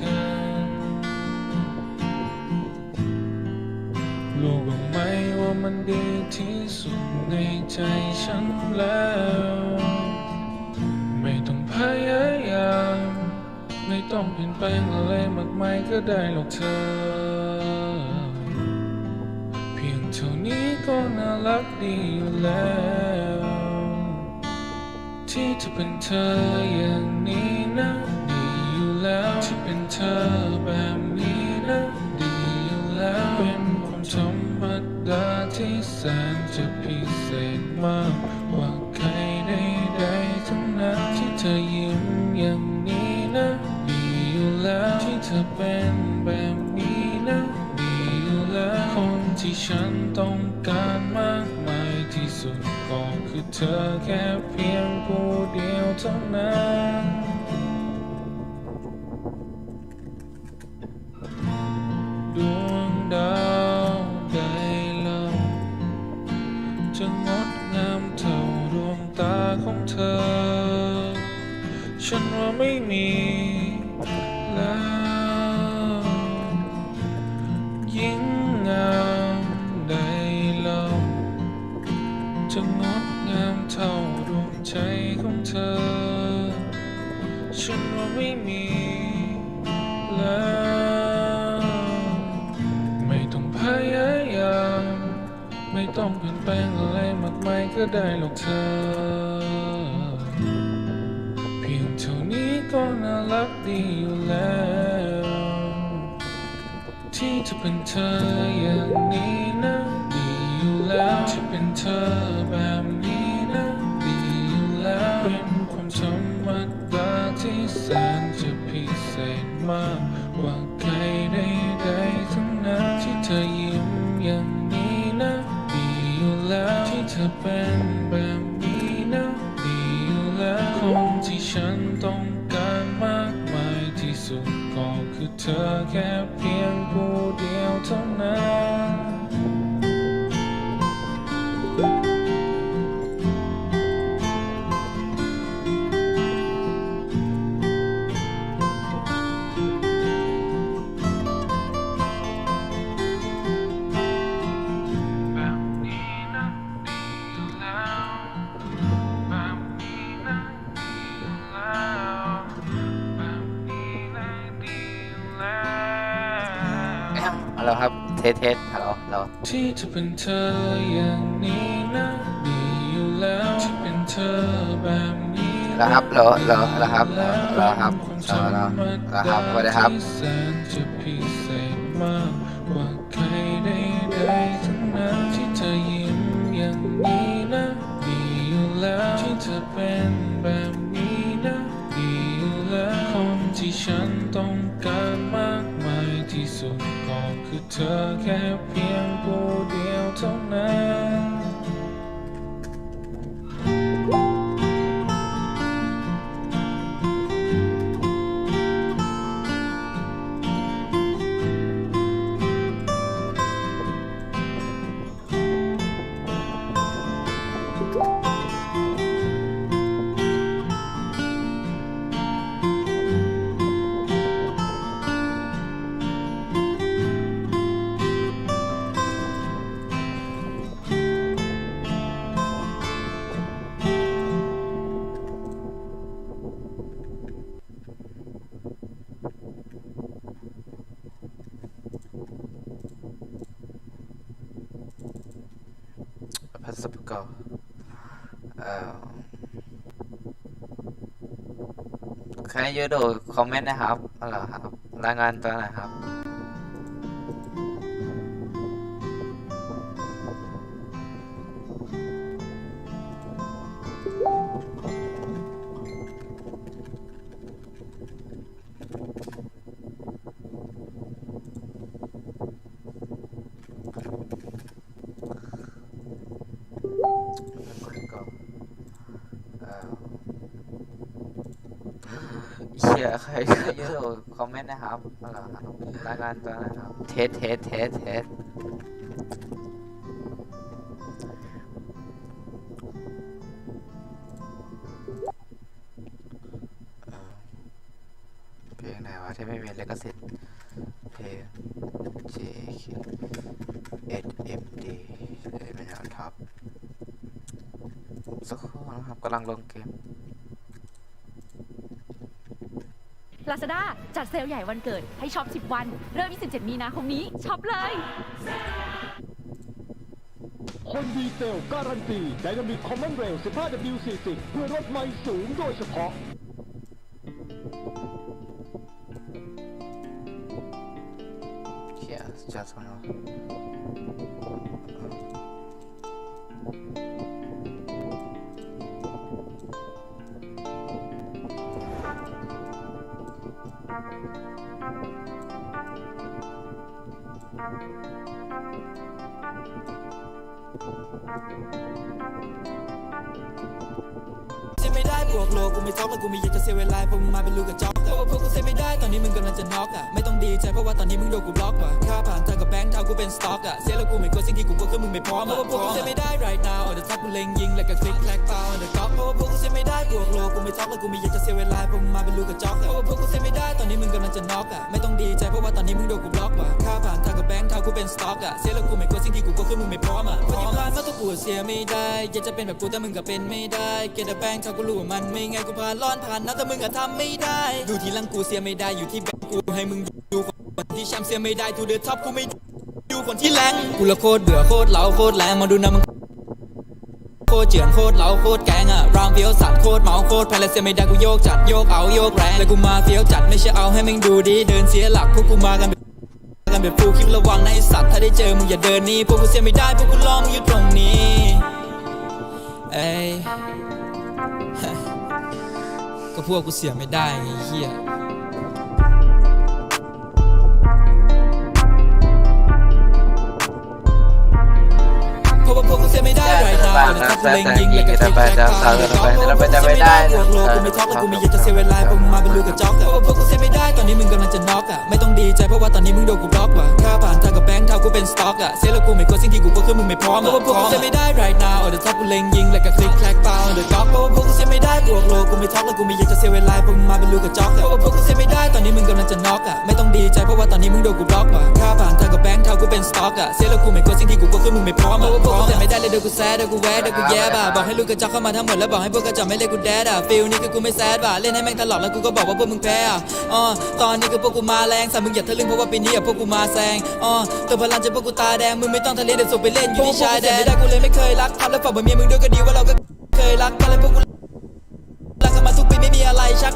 กันรู้บ้างไหมว่ามันดีที่สุดในใจฉันแล้ว ไม่ต้องพยายามไม่ต้องเปลี่ยนแปลงอะไรมากมายก็ได้หรอกเธอ เพียงเท่านี้ก็น่ารักดีอยู่แล้ว ที่จะเป็นเธออย่างนี้ ที่เป็นเธอแบบนี้นะดีอยู่แล้วเป็นความธรรมดาที่แสนจะพิเศษมากกว่าใครใดๆทั้งนั้นที่เธอยิ้มอย่างนี้นะดีอยู่แล้วที่เธอเป็นแบบนี้นะดีอยู่แล้วคนที่ฉันต้องการมากมายที่สุดก็คือเธอแค่เพียงผู้เดียวเท่านั้น เธอ ฉันว่าไม่มีแล้ว ไม่ต้องพยายาม ไม่ต้องเปลี่ยนแปลงอะไรมากมายก็ได้หรอกเธอ เพียงเท่านี้ก็น่ารักดีอยู่แล้ว ที่จะเป็นเธออย่างนี้นะดีอยู่แล้วที่เป็นเธอแบบ มาว่าใครใดๆทั้งนั้นที่เธอยิ้มอย่างนี้นะดีอยู่แล้วที่เธอเป็นแบบนี้นะดีอยู่แล้วคนที่ฉันต้องการมากมายที่สุดก็คือเธอแค่ ฮัลโหลครับเทสเทสฮัลโหลฮัลโหลที่จะเป็นเธออย่างนี้นะดีอยู่แล้วที่เป็นเธอแบบนี้นะแล้วครับฮัลโหลฮัลโหลฮัลโหลครับฮัลโหลครับฮัลโหลฮัลโหลครับสวัสดีครับที่แสนจะพิเศษมากกว่าใครใดๆทั้งนั้นที่เธอยิ้มอย่างนี้นะดีอยู่แล้วที่เธอเป็น คื พัสดุกรเอ่อใครยืดดูคอมเมนต์นะครับอะไรครับรายงานตัวหน่อยครับ ร์ใครก็ยูดูคอมเมนต์นะครับรายงานตัวนะครับ เทสเทสเทสเทสเพลงไหนวะที่ไม่มีลิขสิทธิ์เพลง JK SMD เลยไม่เอาท็อปสักครู่นะครับกำลังลงเกม Lazada จัดเซลล์ใหญ่วันเกิดให้ช็อป 10 วัน เริ่ม 27 มีนาคมนี้ช็อปเลย คนดีเซลการันตีไดนามิกคอมมอนเรล 15W40 เพื่อรถไม่สูงโดยเฉพาะ Yeah, just one. ไม่ได้บวกโลกูไม่ท้อมแล้วกูไม่อยากจะเสียเวลาพวกมึงมาเป็นลูกกับจอก แต่ว่าพวกกูเสียไม่ได้ตอนนี้มึงกำลังจะน็อกอะไม่ต้องดีใจเพราะว่าตอนนี้มึงโดนกูบล็อกว่ะค่าผ่านทางกับแบงค์เท่ากูเป็นสต็อกอะเสียแล้วกูไม่กลัวสิ่งที่กูกลัวคือมึงไม่พร้อมเพราะว่าพวกกูเสียไม่ได้ right now เอาแต่ทักกูเล็งยิงแล้วก็คลิกแคลกเปล่าเดอะก๊อกเพราะว่าพวกกูเสียไม่ได้บวกโลกูไม่ท็อกแล้วกูไม่อยากจะเสียเวลาเพวกมึงมาเป็นลูกกระจอกเพราะว่าพวกกูเสียไม่ได้ตอนนี้มึงกำลังจะน็อกอะไม่ต้องดีใจเพราะว่าตอนนี้มึงโดนกูบล็อกว่ะค่าผ่านทางกับแบงค์เท่ากูเป็นสต็อกอะเสียแล้วกูไม่กลัวสิ่งที่กูกลัวคือมึงไม่พร้อมอะพราะที่ผ่านมาก็กูเสียไม่ได้อยากจะเป็นแบบกูแต่มึงก็เป็นไม่ได้เกตแบงค์เท่ากูรู้ว่ามันไม่ไงกูผ่านร้อนผ่านหนะแต่มึงอะทำไม่ได้ดูทีหลังกูเสียไม่ได้อยู่ที่แบงค์กูให้มึงดูคนที่แชมป์เสียไม่ได้ทูเดอะท็อปกูไม่ดูคนที่แรงกูละโคตรเบื่อโคตรเหลาโคตรแรงมาดูนะมึงโคตรเจือนโคตรเหลาโคตรแกงอะรามเฟี้ยวสัตว์โคตรเมาโคตรแพลเสียไม่ได้กูโยกจัดโยกเอาโยกแรงแล้วกูมาเฟี้ยวจัดไม่ใช่เอาให้มึงดูดีเดินเสียหลักพวกกูมากันแบบกันแบบฟูลคลิประวังนะไอสัตว์ถ้าได้เจอมึงอย่าเดินนี่พวกกูเสียไม่ได้พวกกูล้อมงอยู่ตรงนี้เอ้ย พวกกูเสียไม่ได้ไอ้เหี้ย ว่าพวกกูเสียไม่ได้ไรดาวแต่ถ้ากูเล็งยิงแล้วก็คลิกแคกตาเราะว่าพวกกูเสียไม่ได้บวกโลกูไม่ท็อกแล้วกูไม่อยากจะเสียเวลาพวกมึงมาเป็นลูกกระจอกแต่ว่าพวกกูเสียไม่ได้ตอนนี้มึงกำลังจะน็อกอะไม่ต้องดีใจเพราะว่าตอนนี้มึงโดนกูบล็อกว่ะค่าผ่านทางกับแบงค์เท่ากูเป็นสต็อกอะเสียแล้วกูไม่กลัวสิ่งที่กูกลัวคือมึงไม่พร้อมเพราะว่าพวกกูเสียไม่ได้ right now แต่ถ้ากูเล็งยิงแล้วก็คลิกแคกตาเดอะก๊อกเพราะว่าพวกกูเสียไม่ได้บวกโลกูไม่ท็อกแล้วกูไม่อยากจะเสียเวลาพวกมึงมาเป็นลูกกระจอกแต่ว่าพวกกูเสียไม่ได้ตอนนี้มึงกำลังจะน็อกอะไม่ต้องดีใจเพราะว่าตอนนี้มึงโดนกูบล็อกว่ะค่าผ่านทางกับแบงค์เท่ากูเป็นสต็อกอะเสียแล้วกูไม่กลัวสิ่งที่กูกลัวคือมึงไม่พร้อมเพราะว่าพวกกูเสียไม่ได้เลยเดี๋ยวกูแซดเดี๋ยวกูแวะเดี๋ยวกูแย่บ่าบอกให้ลูกกระจอกเข้ามาทั้งหมดแล้วบอกให้พวกกระจอกไม่เล่นกูแดดอะฟิลนี่คือกูไม่แซดบ่าเล่นให้แม่งตลอดแล้วกูก็บอกว่าพวกมึงแพ้อะอ๋อตอนนี้คือพวกกูมาแรงสั่มึงอย่าทะลึ่งเพราะว่าปีนี้อะพวกกูมาแซงอ๋อเติมพลังจนพวกกูตาแดงมึงไม่ต้องทะเลเดี๋ยวส่งไปเล่นอยู่ที่ชายแดนไม่ได้กูเลยไม่เคยรักทำแล้วฝากบอกเมียมึงด้วยก็ดีว่าเราก็เคยรักกันแล้วพวกกูรักกันมาทุกปีไม่มีอะไรชัก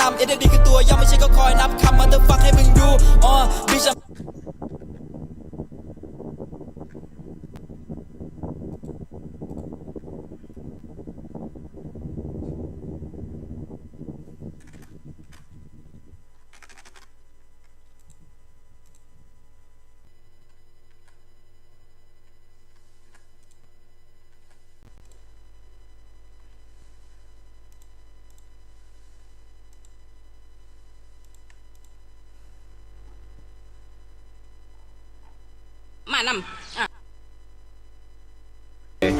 ตามเอเดดีคือตัวย่อไม่ใช่ก็คอยนับคำมาเตอร์ฟักให้มึงดูอ๋อบิช มานำ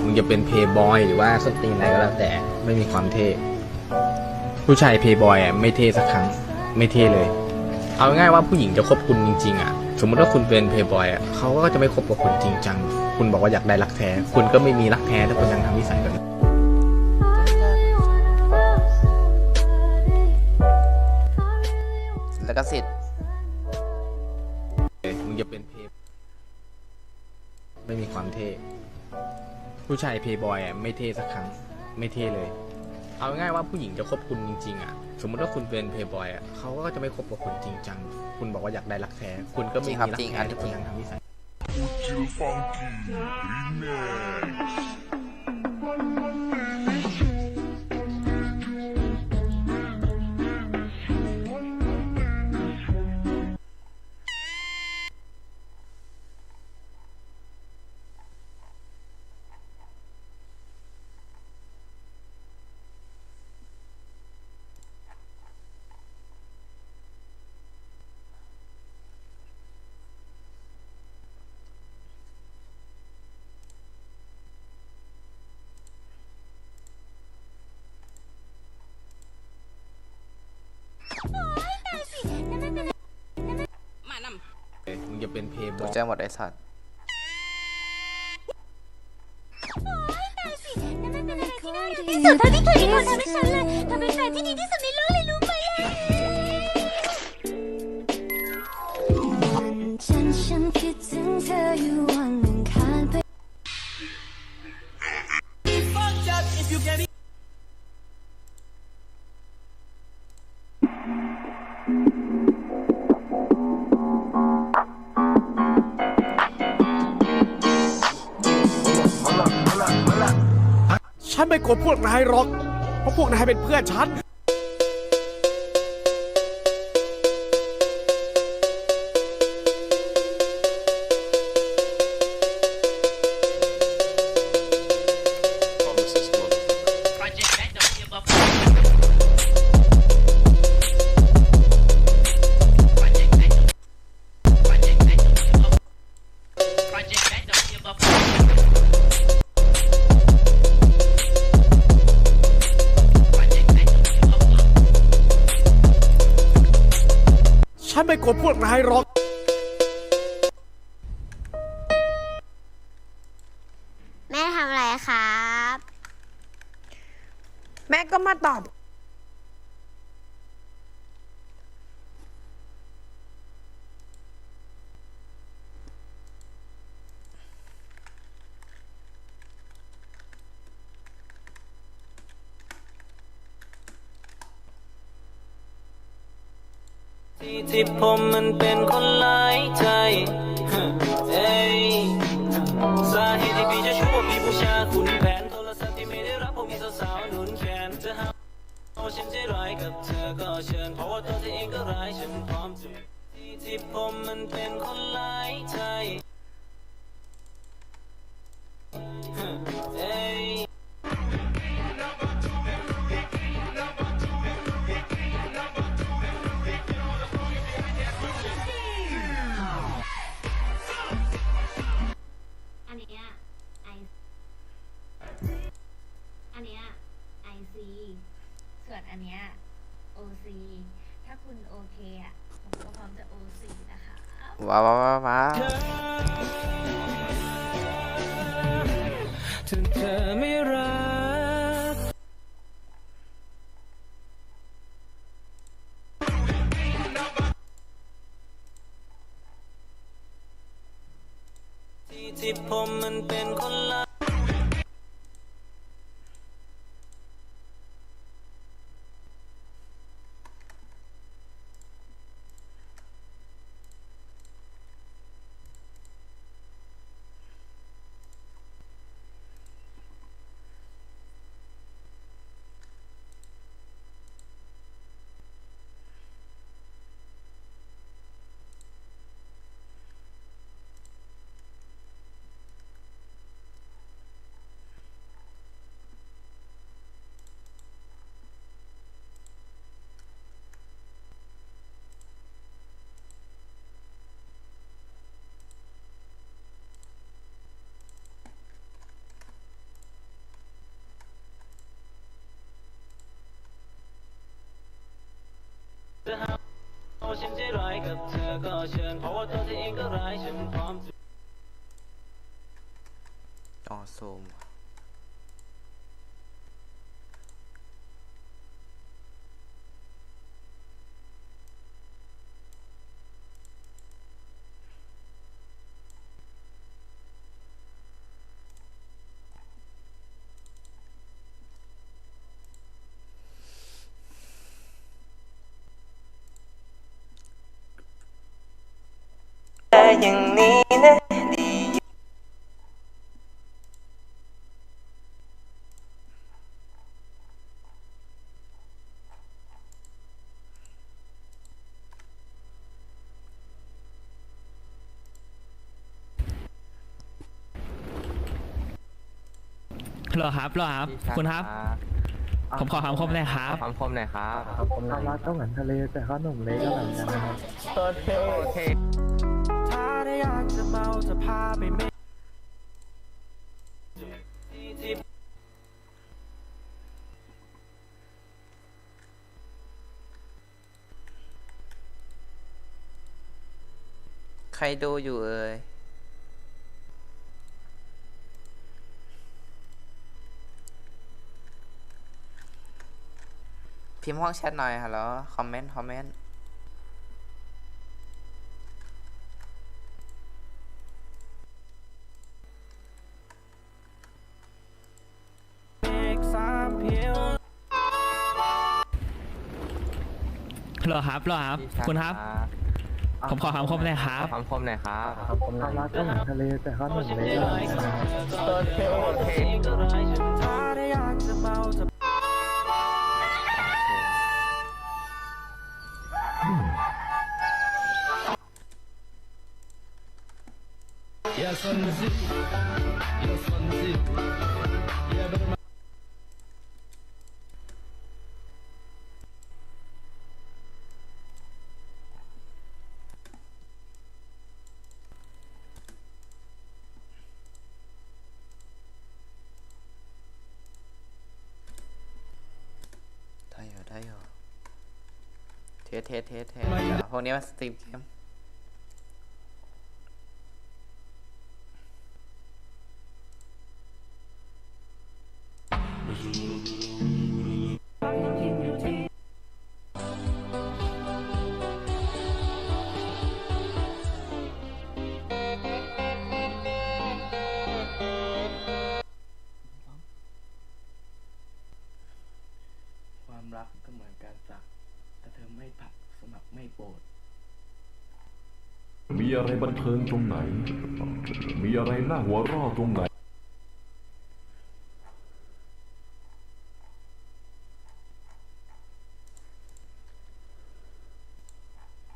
มึงจะเป็นเพย์บอยหรือว่าสตรีนอะไรก็แล้วแต่ไม่มีความเท่ผู้ชายเพย์บอยอะไม่เท่สักครั้งไม่เท่เลย เอาง่ายว่าผู้หญิงจะคบคุณจริงๆอะสมมติว่าคุณเป็นเพย์บอยอะเขาก็จะไม่คบกับคุณจริงจังคุณบอกว่าอยากได้รักแท้ คุณก็ไม่มีรักแท้ถ้าคุณยังทำนิสัยแบบนี้แล้วก็สิทธิ์มึงจะเป็น ไม่มีความเท่ผู้ชายเพย์บอยอะไม่เท่สักครั้ง ไม่เท่เลย เอาง่ายๆว่าผู้หญิงจะคบคุณจริง ๆ อะ สมมติว่าคุณเป็นเพย์บอยอะเขาก็จะไม่คบกับคุณจริงจังคุณบอกว่าอยากได้รักแท้คุณก็ไม่มีรักจริงคแท้รับจริงถ้าคุณยังทำนิสัย จะเป็นเพย์บตอกยใจหมดไอ้สัตว์สุดเท่าที่เคยมีคนทำให้ฉันเลยเธอเป็นแฟนที่ดีที่สุดในโล หรอก เพราะพวกนายเป็นเพื่อนฉันฉัน ที่ผมมันเป็นคนหลายใจเอ้ยสาเหตุที่พี่จะชู้ว่าพี่ผู้ชายขุนแผนโทรศัพท์ที่ไม่ได้รับผมมีสาวๆหนุนแขนจะหาฉันจะร้ายกับเธอก็เชิญเพราะว่าตัวเธอเองก็ร้ายฉันพร้อมจะที่ที่ผมมันเป็นคนหลายใจ ว้าวว้ รอครับรอครับคุณครับ ผมขอคำคมหน่อยครับคำคมหน่อยครับความรักก็เหมือนทะเลแต่ขนมเล็กก็เหมือนกันนะครับถ้าได้อยากจะ เมาจะพาไปเมใครดูอยู่เอ่ยพิมพ์ห้องแชทหน่อยฮัลโหลคอมเมนต์ คอมเมนต์ ฮัลโหลครับฮัลโหลครับคุณครับ ผมขอคำคมหน่อยครับคำคมหน่อยครับความรักก็เหมือนทะเลแต่เขาหนึ่งเลยได้อยู่ได้อยู่ เทสเทสเทสพวกนี้มาสตรีมเกม อะไรบันเทิงตรงไหน มีอะไรน่าหัวเร่อตรงไหน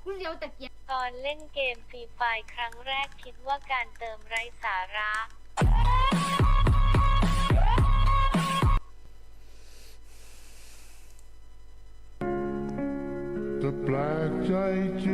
เลี้ยวตะเกียบตอนเล่นเกมฟรีไฟครั้งแรกคิดว่าการเติมไร้สาระแต่แปลกใจจริง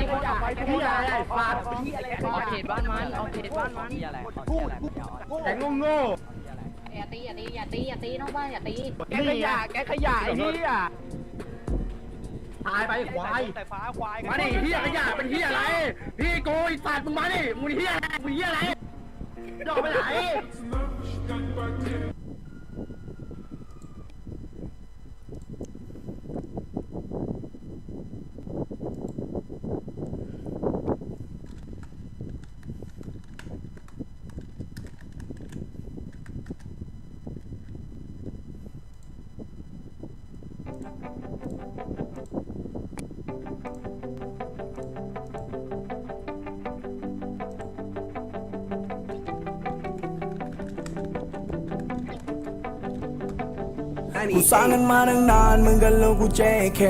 ไปที่เขาจับไปที่อะไรฟาดไปที่อะไรเอาเขตบ้านมันเอาเขตบ้านมันแกงโง่อย่าตีอย่าตีอย่าตีอย่าตีน้องบ้านอย่าตีแกขยะแกขยะไอ้เหี้ยตายไปควายแต่ฟ้าควายมาดิเหี้ยขยะเป็นเหี้ยอะไร พี่โกยสัตว์มึงมาดิมึงเหี้ยอะไรมึงเหี้ยอะไรดอกไปไหน กูสร้างกันมาตั้งนานมึงกันแล้วกู JK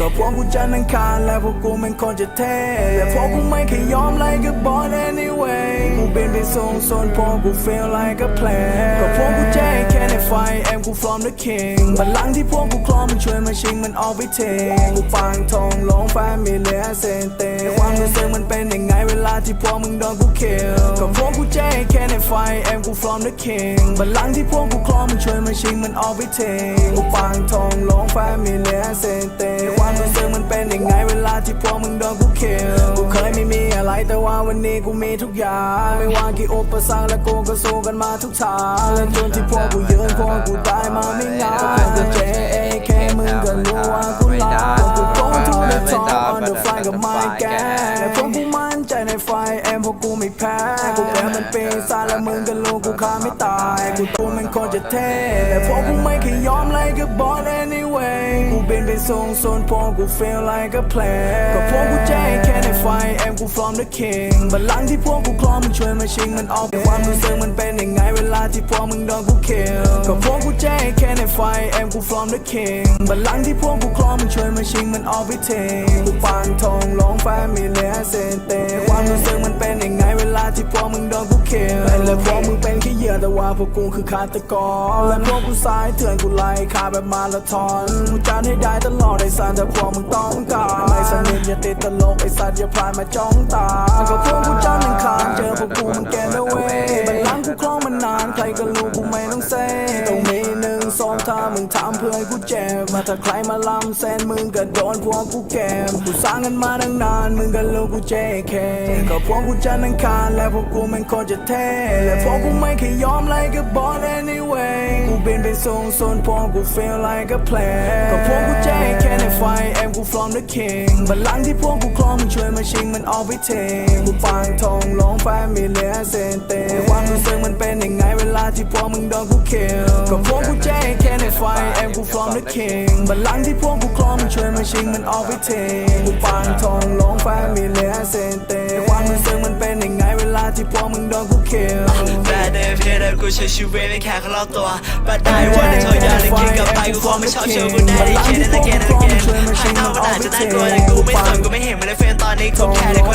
ก็พวกกูจะนังคารและพวกกูมันคนจะเท่แต่พวกกูไม่เคยยอมไล่กับบอล anyway กูเป็นไปส่งโซนพอกู feel like a plan ก็พวกกู JK ในไฟแอมกู from the king บัลลังก์ที่พวกกูคลองมันช่วยมาชิงมันเอาไปเทงกูฟังทองลงแฟมิเลียเซนเตความรู้สึกมันเป็นยังไงเวลาที่พวกมึงโดนกู kill ก็พวกกู JK ในไฟแอมกู from the king บัลลังก์ที่พวกกูคลองมันช่วยมาชิงมันเอาไปเทงกูฟังทองลงแฟมิเลียเซนเตความรู้สึกมันเป็นยังไงเวลาที่พวกมึงโดนกู kill กูเคยไม่มีอะไรแต่ว่าวันนี้กูมีทุกอย่าง ไม่ว่ากี่อุปสรรคและกูก็สู้กันมาทุกทางและจนที่พวกกูยืนพวกกูได้มาไม่นานแต่ JAK มึงก็รู้ว่ากูลาพวกกู go to the top on the fly กับ my gang และพวกกูมั่นใจในไฟแอมพวกกูไม่แพ้ กูแพ้มันเป็นซาแล้วมึงก็รู้กูฆ่าไม่ตายกู มันคนจะเท่แต่พวกกูไม่เคยยอมเลยกับบอส anyway กูเป็นไปส่งโซนพอกู feel like a play ก็พวกกูแจ้งแค่ในไฟแอมกู from the king บัลลังก์ที่พวกกูคลองมึงช่วยมาชิงมันออกความรู้สึกมันเป็นยังไงเวลาที่พวกมึงโดนกู kill ก็พวกกูแจ้งแค่ในไฟแอมกู from the king บัลลังก์ที่พวกกูคลองมึงช่วยมาชิงมันออกไปเทงกูปานทองร้องแฟมิเลียเซนเตความรู้สึกมันเป็นยังไงเวลาที่พวกมึงโดนกู kill และพวกมึงเป็นแค่เหยื่อแต่ว่าพวกกูคือฆาตกรและพวกกูสายเถื่อนกูไล่ขาแบบมาราธอนกูจานให้ได้ตลอดไอ้สันแต่พวกมึงต้องการไม่สนิทอย่าติดตลกไอ้สัตว์อย่าพลายมาจ้องตาก็พวกกูจาหนึ่งคานเจอพวกกูมันแกนเอาไว้บัลลังกูคล้องมันนานใครก็รู้กูไม่ต้องเซ่ต้องมีหนึ่ งสองถ้ามึงถามเพื่อนกูเจ็บมาถ้าใครมาลำเส้นมึงก็โดนพวกกูแกมกูสร้างกันมาตั้งนานมึงก็รู้กู JK ก็พวกกูจานหนึ่งคานและพวกกูมันโคตรจะเท่และพวกกูไม่เคยยอมเลยกับบอส anyway กูบินไปส่งโซนพวกกู feel like a play ก็พวกกูแจ้งแค่ในไฟแอมกู from the king บัลลังก์ที่พวกกูคลองมึงช่วยมาชิงมันออกไปเทงกูปางทองร้องแฟมิเลียเซนเต้ความรู้สึกมันเป็นยังไงเวลาที่พวกมึงโดนกู kill ก็พวกกูแจงแค่ในไฟแอมกู from the king บัลลังก์ที่พวกกูคลองมึงช่วยมาชิงมันออกไปเทงกูปางทองร้องแฟมิเลียเซนเตความรู้สึกมันเป็นยังไงเวลาที่พวกมึงโดนกู kill แบดเดย์เพลย์กูใช้ชีวิตไม่แค่ข้างรอบตัวบัดได้วันในเธออยากเล่นเกมกับไปกูคงไม่ชอบเชื่อกูได้ได้แค่นั้นแค่นั้นแค่นั้นหายเท่ามันอาจจะน่ากลัวแต่กูไม่สนกูไม่เห็นมันในเฟรนตอนนี้กูแค่ในคน